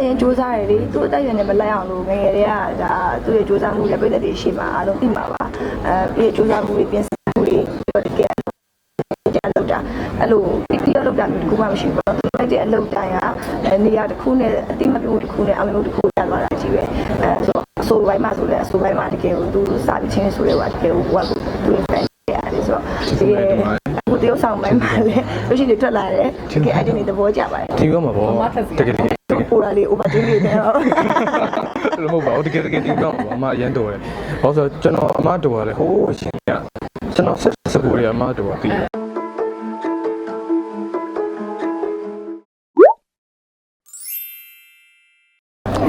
အရင်စူးစမ်းတယ်လေသူ့အသက်အရွယ်နဲ့မလိုက်အောင်လို့ငယ်ငယ်တည်းကဒါသူ့ရဲ့စူးစမ်းမှုတွေပြည်သက်တွေရှိမှာအားလုံးသိမှာပါအဲပြီးစူးစမ်းမှုတွေပြင်ဆင်မှုတွေပြီးတော့တကယ်ကြာလောက်တာအဲ့လိုပြီးတော့လောက်တာမျိုးတစ်ခုမှမရှိဘူးပေါ့သူလိုက်တဲ့အလုပ်တိုင်းကနေရာတစ်ခုနဲ့အတိမပြုတ်တစ်ခုနဲ့အမျိုးတစ်ခုကျသွားတာကြီးပဲအဲဆိုအဆိုပိုင်းမှာဆိုလဲအဆိုပိုင်းမှာတကယ်ကိုသူစာပြီးချင်းဆိုရဲပါတကယ်ကိုဟိုကသူ့ friend ရတယ်ဆိုတော့တကယ်ကိုတယောက်ဆောင်ပိုင်းမှာလဲလို့ရှိရင်ထွက်လာတယ်တကယ်အဲ့ဒီနေသဘောကျပါတယ်ဒီကမှာပေါ့တကယ်တကယ်တကယ် ပိုလာလေး opportunity နဲ့တော့လို့မဟုတ်ပါဘူးတကယ်တကယ်ဒီကောင်အမအရန်တော်တယ်။ဘာလို့ဆိုတော့ကျွန်တော်အမတော်ရတယ်ဟိုးရှင်ကကျွန်တော်ဆက်စကူရအမတော်တည်တယ်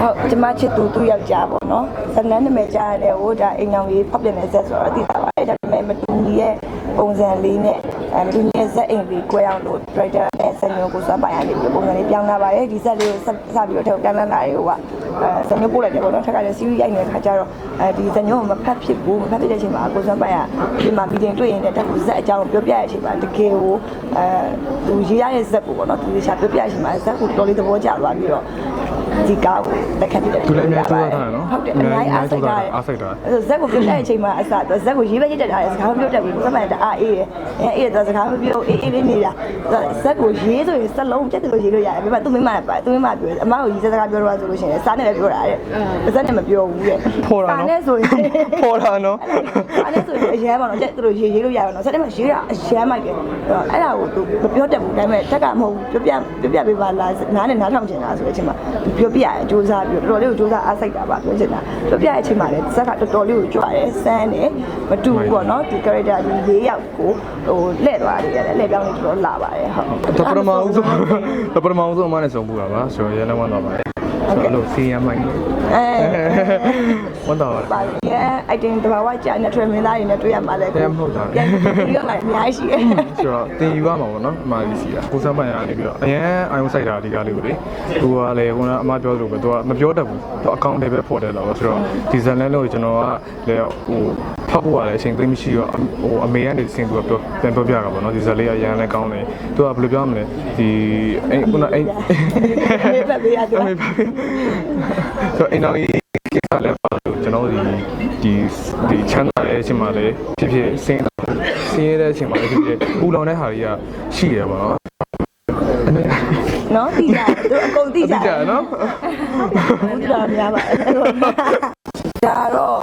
ဟုတ်ကျမချစ်သူသူ့ယောက်ျားပေါ့နော်ဇလန်းနာမည်ကြားရတယ်ဟိုဒါအိမ်အောင်ကြီးဖောက်ပြန်တဲ့ဇက်ဆိုတော့သိတာပါအဲ့ဒါပေမဲ့မတူညီရဲ့ပုံစံလေးနဲ့အဲမတူညီရဲ့ဇက်အိမ်လေး꿰အောင်လို့ director နဲ့ ဆန်ညိုကိုစွမ်းပိုင်ရနေပြီးပုံစံလေးပြောင်းလာပါတယ်ဒီဇက်လေးကိုစစပြီးတော့ထုတ်တန်းတန်းလာရေဟိုကအဲဆန်ညိုပို့လိုက်တယ်ပေါ့နော်ထက်ကလည်း series ရိုက်နေတဲ့ခါကျတော့အဲဒီဇက်ညိုကိုမဖတ်ဖြစ်ဘူးမဖတ်ဖြစ်တဲ့အချိန်မှာကိုစွမ်းပိုင်ရဒီမှာ meeting တွေ့ရင်လည်းတက်ကူဇက်အကြောင်းပြောပြရတဲ့အချိန်မှာတကယ်ကိုအဲသူရေးရတဲ့ဇက်ကိုပေါ့နော်သူရှာပြောပြရတဲ့အချိန်မှာဇက်ကိုတော်လေးသဘောကျသွားပြီးတော့ ဒီကားကိုလက်ခံပြီးတယ်သူလည်းအများကြီးသွားတာနော်ဟုတ်တယ်အများကြီးအားစိတ်ထားတယ်အားစိတ်ထားအဲ့ဒါဇက်ကိုပြောတဲ့အချိန်မှာအစတော့ဇက်ကိုရေးပဲရစ်တက်ထားတယ်စကားမပြောတတ်ဘူးစမှန်တအားအေးတယ်အဲအေးတော့စကားမပြောအေးအေးလေးနေတာဇက်ကိုရေးဆိုရင်စက်လုံးပြတ်တယ်လို့ရေးလို့ရတယ်ဒါပေမဲ့သူမင်းမလည်းပါသူမင်းမပြောတယ်အမကိုရေးစကားပြောတော့ဆိုလို့ရှိရင်စားနဲ့လည်းပြောတာတဲ့ဇက်နဲ့မပြောဘူးတဲ့ဖော်တာစားနော်နဲ့ဆိုရင်ဖော်တာနော်စားနဲ့ဆိုရင်အရန်ပါတော့တဲ့သူတို့ရေးရေးလို့ရအောင်နော်ဇက်နဲ့မှရေးတာအရန်မိုက်တယ်အဲ့ဒါကိုသူမပြောတတ်ဘူးဒါပေမဲ့တက်ကမဟုတ်ဘူးပြောပြပြောပြပေးပါလားနားနဲ့နားထောင်ချင်တာဆိုတဲ့အချိန်မှာပြောပြရတယ်စူးစမ်းပြီးတော့တော်တော်လေးကိုစူးစမ်းအားစိတ်တာပါပြောချင်တာပြောပြတဲ့အချိန်မှာလည်းဇက်ကတော်တော်လေးကိုကြွတယ်စမ်းတယ်မတူဘူးပေါ့နော်ဒီ character ဒီ၄ယောက်ကိုဟိုလှည့်သွားတယ်ရတယ်လှည့်ပြောင်းနေတော်တော်လာပါတယ်ဟုတ်တပရမအောင်ဆုံးတပရမအောင်ဆုံးအမနဲ့ဆုံးပူတာပါဆိုတော့ရဲလည်းဝမ်းတော့ပါတယ် ဆိုတော့အဲ့လိုစီးရမိုင်းအဲဝမ်းတော့ပါပါရဲ့ item တဘာဝကြာနေထွေမင်းသားတွေနဲ့တွေ့ရမှာလဲပြန်မဟုတ်တာပြန်ပြီးတော့လည်းအများကြီးရှိတယ်ဆိုတော့တင်ယူရမှာပေါ့နော်အမကြီးစီကကိုစမ်းပိုင်ရနေပြီးတော့အရင်အာယုံဆိုင်တာဒီကားလေးကိုလေသူကလည်းခုနကအမပြောသလိုပဲသူကမပြောတတ်ဘူးသူအကောင့်လေးပဲဖော်တယ်လို့ဆိုတော့ဒီဇန်လန်လို့ကျွန်တော်ကလည်းဟို ဖတ်ဖို့ကလည်းအချိန်သိမရှိတော့ဟိုအမေကနေစင်သူကပြောပြန်ပြောပြတာပေါ့နော်ဒီဇန်လေးကရန်လည်းကောင်းတယ်သူကဘယ်လိုပြောမလဲဒီအဲ့ခုနအဲ့မေးဖက်ပေးရတယ်အမေပါဆိုတော့အိမ်တော်ကြီးကိစ္စလည်းပါလို့ကျွန်တော်ဒီဒီဒီချမ်းသာတဲ့အချိန်မှာလည်းဖြစ်ဖြစ်စင်းစင်းရတဲ့အချိန်မှာလည်းဖြစ်ဖြစ်ပူလောင်တဲ့ဟာတွေကရှိရပါတော့နော်တိကျသူအကုန်တိကျသိကြနော်ဘူးတာများပါ တယ်ဒါတော့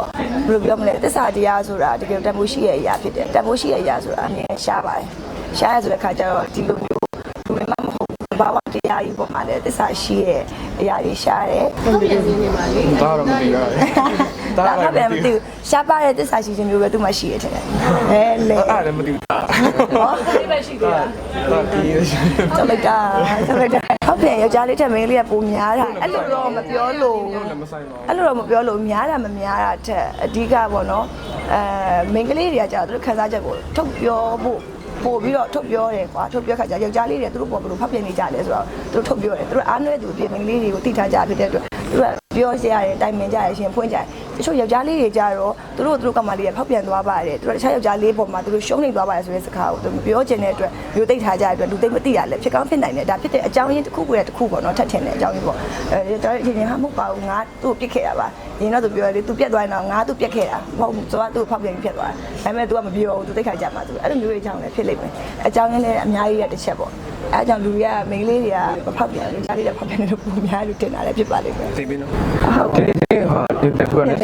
ဘယ်လိုပြောမလဲတစ္ဆာတရားဆိုတာတကယ်တန်ဖိုးရှိရဲ့အရာဖြစ်တယ်တန်ဖိုးရှိရဲ့အရာဆိုတာအမြင်ရှားပါတယ်ရှားရဆိုတဲ့ခါကျတော့ဒီလိုမျိုး ကြီးပေါ်မှာလည်းတစ္ဆာရှိရဲ့အရာတွေရှားတယ်ဒါတော့မသိရဘူးဒါကလည်းမသိဘူးရှားပါတဲ့တစ္ဆာရှိခြင်းမျိုးပဲသူမှရှိရဲ့တဲ့အဲလေအဲ့ဒါမသိဘူးဒါဟောဒါဒီချက်လိုက်တာချက်လိုက်တာဟုတ်တယ်ယောက်ျားလေးတက်မင်းလေးကပုံများတာအဲ့လိုတော့မပြောလို့မဆိုင်ပါအဲ့လိုတော့မပြောလို့များတာမများတာထက်အဓိကပေါ့နော်အဲမိန်းကလေးတွေကကြာသူတို့ခန်းစားချက်ကိုထုတ်ပြောဖို့ ပို့ပြီးတော့ထုတ်ပြောတယ်ကွာထုတ်ပြောခါကျယောက်ျားလေးတွေသူတို့ပေါ်ဘယ်လိုဖောက်ပြန်နေကြလဲဆိုတော့သူတို့ထုတ်ပြောတယ်သူတို့အားနွဲသူပြင်မိန်းကလေးတွေကိုတိထားကြဖြစ်တဲ့အတွက်သူတို့ကပြောစရတယ်တိုင်ပင်ကြရရှင်ဖွင့်ကြတယ် တချို့ယောက်ျားလေးတွေကြတော့သူတို့သူတို့ကမှလေးတွေဖောက်ပြန်သွားပါတယ်သူတို့တခြားယောက်ျားလေးပေါ်မှာသူတို့ရှုံးနေသွားပါတယ်ဆိုတဲ့စကားကိုသူမပြောချင်တဲ့အတွက်မျိုးသိထားကြတဲ့အတွက်လူသိမသိရလဲဖြစ်ကောင်းဖြစ်နိုင်တယ်ဒါဖြစ်တဲ့အကြောင်းရင်းတစ်ခုကိုတစ်ခုပေါ့နော်ထပ်ထင်တဲ့အကြောင်းရင်းပေါ့အဲဒါအရင်ကမဟုတ်ပါဘူးငါသူ့ကိုပြစ်ခဲ့တာပါရင်တော့သူပြောတယ်သူပြက်သွားရင်တော့ငါသူ့ပြက်ခဲ့တာမဟုတ်ဘူးဆိုတော့သူ့ဖောက်ပြန်ပြီးပြက်သွားတယ်ဒါပေမဲ့ तू ကမပြောဘူး तू သိခါကြမှာ तू အဲ့လိုမျိုးအကြောင်းလည်းဖြစ်လိမ့်မယ်အကြောင်းရင်းလည်းအများကြီးရတစ်ချက်ပေါ့အဲအကြောင်းလူတွေကမိန်းကလေးတွေကမဖောက်ပြန်ဘူးကြားလေးတွေဖောက်ပြန်နေလို့ပုံများလို့တင်တာလည်းဖြစ်ပါလိမ့်မယ် သိပြီနော်ဟုတ်တယ် ဟာဒီတက်ကွနဲ့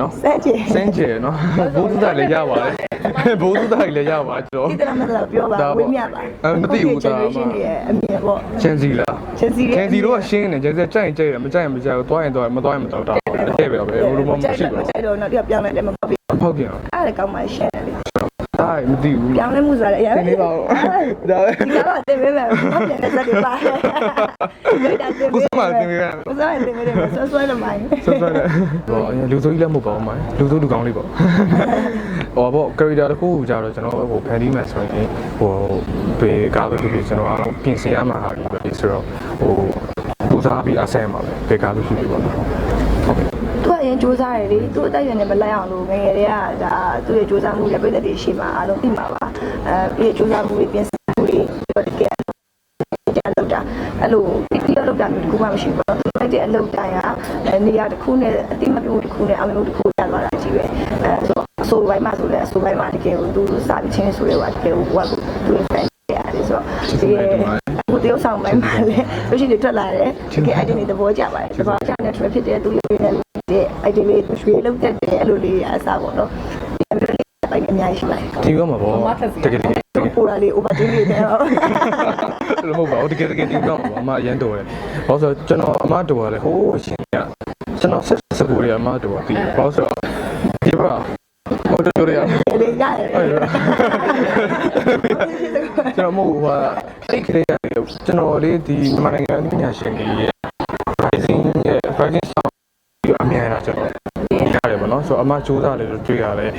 နော်စက်ချင်စင်ကြယ်နော်ဘိုးသူသားလည်းရပါတယ်ဘိုးသူသားလည်းရပါကျွန်တော်ဒီတရမလားပြောပါဝေးမြပါအဲမသိဘူးဒါသား generation တွေရဲ့အမြင်ပေါ့ချန်စီလား Chelsea ရဲ့ချန်စီတော့ရှင်းနေကျန်စကြိုက်ရင်ကြိုက်တယ်မကြိုက်ရင်မကြိုက်ဘူးသွားရင်သွားမသွားရင်မသွားတာတဲ့ပဲပဲဘယ်လိုမှမရှိဘူးကြိုက်တော့တော့ပြောင်းလဲတယ်မပေါ့ပြီဖောက်ပြန်အဲ့ဒါကောင်းမှရှယ်တယ်လေ ဒါမသိဘူးပြောင်းလဲမှုဆိုတာလည်းအရင်သင်နေပါဦးဒါပဲဒီကတော့တင်ပေးမယ်ဖောက်ပြန်တဲ့စက်တွေပါကိုစမတင်ပေးရကိုစမတင်ပေးတယ်ဆွဆွဲလို့မိုင်းဆွဆွနဲ့ဟောလူဆိုးကြီးလည်းမဟုတ်ပါဘူးမိုင်းလူဆိုးလူကောင်းလေးပေါ့ဟောပေါ့ character တစ်ခုကိုကြာတော့ကျွန်တော်ဟိုဖန်တီးမှဆိုရင်ဟိုဘေကားပဲဖြစ်ဖြစ်ကျွန်တော်အားလုံးပြင်ဆင်ရမှာဟာကြီးပဲဆိုတော့ဟိုပူစားပြီးအဆဲမှာပဲဘေကားလို့ဖြစ်ဖြစ်ပေါ့နော်ဟုတ်ကဲ့သူကအ ရင်စူးစမ်းတယ်လေသူ့အသက်အရွယ်နဲ့မလိုက်အောင်လို့ငယ်ငယ်တည်းကဒါသူ့ရဲ့စူးစမ်းမှုတွေပြည်သက်တွေရှိမှာအားလုံးသိမှာပါအဲပြီးစူးစမ်းမှုတွေပြင်ဆင်မှုတွေပြီးတော့တကယ်ကြာလောက်တာအဲ့လိုပြီးတော့လုပ်တာမျိုးတစ်ခုမှမရှိဘူးပေါ့နော်လိုက်တဲ့အလုပ်တိုင်းကနေရာတစ်ခုနဲ့အတိမပြုတ်တစ်ခုနဲ့အမျိုးတစ်ခုရသွားတာကြီးပဲအဲဆိုအဆိုပိုင်းမှာဆိုလဲအဆိုပိုင်းမှာတကယ်ကိုသူစာပြီးချင်းဆိုရဲပါတကယ်ကိုဟိုကသူ့ friend ရတယ်ဆိုတော့ဒီကိုတယောက်ဆောင်ပိုင်းမှာလဲလို့ရှိရင်ထွက်လာတယ်တကယ် item တွေသဘောကျပါတယ်သဘောကျတဲ့ trip ဖြစ်တဲ့သူလေး တွေနဲ့တဲ့ item တွေရွှေလုံးတက်တယ်အဲ့လိုလေးအစားပေါ့နော်ဒီလိုလေးပိုင်းအများကြီးရှိပါတယ်ဒီကမှာပေါ့တကယ်တကယ်တကယ်ပိုလာလေး opportunity တွေတော့လို့မဟုတ်ပါဘူးတကယ်တကယ်ဒီကောင်အမအရန်တော်တယ်ဘာလို့ဆိုကျွန်တော်အမတော်ရတယ်ဟိုးရှင်ကကျွန်တော်ဆက်စကူရအမတော်ပြီဘာလို့ဆိုတော့ဒီပါဟိုတော်ရရလေးရတယ်အဲ့တော့ကျွန်တော်မဟုတ်ဘူးဟာအဲ့ခရီးရတယ်ကျွန်တော်လေးဒီမြန်မာနိုင်ငံပညာရှင်ကြီးရဲ့ rising ရဲ့ rising sound ဒီအများအားကျွန်တော်ရတယ်ပေါ့နော် ဆိုတော့အမစူးစမ်းတယ်လို့တွေ့ရတယ်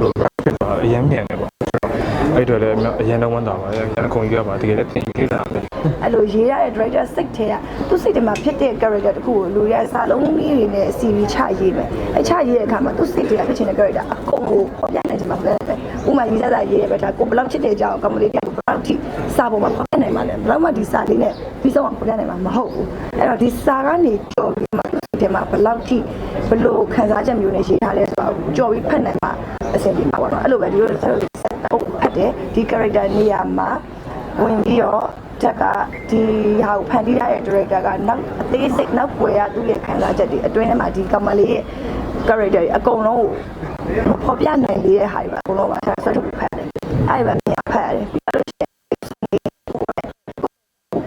လို့ graphic ပါအရင်မြန်တယ်ပေါ့အဲ့တော့လည်းအရင်တော့ဝမ်းသာပါရဲ့အကုန်ကြီးကပါတကယ်လည်းသင်ကြီးတာပဲအဲ့လိုရေးရတဲ့ director စိတ်ထဲကသူ့စိတ်ထဲမှာဖြစ်တဲ့ character တခုကိုလူရစာလုံးလေးတွေနဲ့ CV ချရေးမယ်အဲ့ချရေးတဲ့အခါမှာသူ့စိတ်ထဲကဖြစ်ချင်တဲ့ character အကုန်ကိုပေါ်ပြနိုင်ချင်မှာပဲဥမာရေးစားစာရေးရပဲဒါကိုဘယ်လောက်ချစ်တဲ့ကြောင်ကမလေးကဘယ်လောက်ထိစာပေါ်မှာပေါ်ပြနိုင်မှာလဲဘယ်တော့မှဒီစာလေးနဲ့ပြီးဆုံးအောင်ပေါ်ပြနိုင်မှာမဟုတ်ဘူးအဲ့တော့ဒီစာကနေကြော်ပြီးမှ သူ့စိတ်ထဲမှာဘယ်လောက်ထိဘယ်လိုခံစားချက်မျိုးနဲ့ရေးထားလဲဆိုတော့ကြော်ပြီးဖတ်နိုင်မှာအဆင်ပြေမှာပေါ့နော်အဲ့လိုပဲဒီလိုဆက်လို့ဖတ်တယ်ဒီ character နေရာမှာဝင်ပြီးတော့တက်ကဒီဟာကိုဖန်တီးရတဲ့ director ကနောက်အသေးစိတ်နောက်ွယ်ရသူ့ရဲ့ခံစားချက်တွေအတွင်းထဲမှာဒီကမလေးရဲ့ character တွေအကုန်လုံးကိုပေါ်ပြနိုင်သေးတဲ့ဟာတွေပါအကုန်လုံးပါဆက်ဆက်ထုတ်ဖတ်တယ်အဲ့ဒီ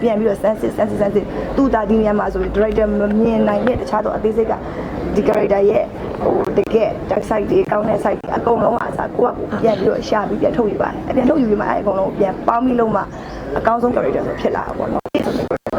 ပြန်ပြီးတော့ sensitive sensitive sensitive သူ့တာဒီနေရာမှာဆိုရင် director မမြင်နိုင်တဲ့တခြားသောအသေးစိတ်ကဒီ character ရဲ့ဟိုတကယ် dark side တွေကောင်းတဲ့ side တွေအကုန်လုံးအစားကိုကပြန်ပြီးတော့ရှာပြီးပြန်ထုတ်ယူပါတယ်အပြန်ထုတ်ယူပြီးမှအဲ့အကုန်လုံးပြန်ပေါင်းပြီးလုံးမှအကောင်းဆုံး character ဆိုဖြစ်လာတာပေါ့နော်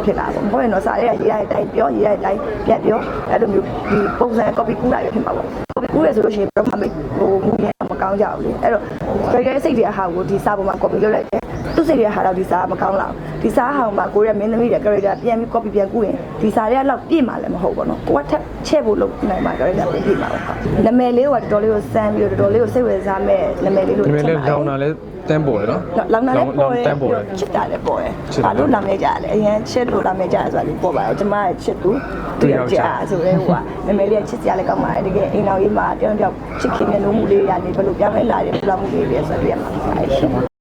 ဖြစ်လာပေါ့မဟုတ်ရင်တော့စာရဲရေးရတဲ့အတိုင်းပြောရေးရတဲ့အတိုင်းပြန်ပြောအဲ့လိုမျိုးဒီပုံစံ copy ကူးတာရဖြစ်မှာပေါ့ copy ကူးရဆိုလို့ရှိရင်တော့မဟိုမူရမကောင်းကြဘူးလေအဲ့တော့ character စိတ်တွေအဟာကိုဒီစာပေါ်မှာ copy လုပ်လိုက်တယ် သူစိတ်တွေဟာတော့ဒီစာမကောင်းလောက်ဒီစာဟာမှာကိုရမင်းသမီးတွေ character ပြန်ပြီး copy ပြန်ကူးရင်ဒီစာတွေကလောက်ပြည့်မှာလည်းမဟုတ်ဘူးနော်ကိုကထက်ချဲ့ဖို့လုပ်နိုင်မှာ character ပြန်ပြည့်မှာပေါ့နာမည်လေးကတော်တော်လေးကိုစမ်းပြီးတော့တော်တော်လေးကိုစိတ်ဝင်စားမဲ့နာမည်လေးလို့ဒီမဲ့လည်းလောင်တာလည်းတန်းပေါ်တယ်နော်လောင်နာလည်းပေါ်ရတန်းပေါ်တယ်ချစ်တာလည်းပေါ်ရချစ်တာဘာလို့လာမဲကြလဲအရင်ချစ်လို့လာမဲကြဆိုတာလေးပေါ်ပါတော့ကျမရဲ့ချစ်သူသူယောက်ျားဆိုရဲဟိုကနာမည်လေးကချစ်စရာလည်းကောင်းပါတယ်တကယ်အိမ်တော်ကြီးမှာတယောက်တယောက်ချစ်ခင်တဲ့လူမှုလေးတွေကနေဘယ်လိုပြောင်းလဲလာတယ်ဘယ်လိုမှုလေးတွေဆိုတော့တွေ့ရမှာပါရှင်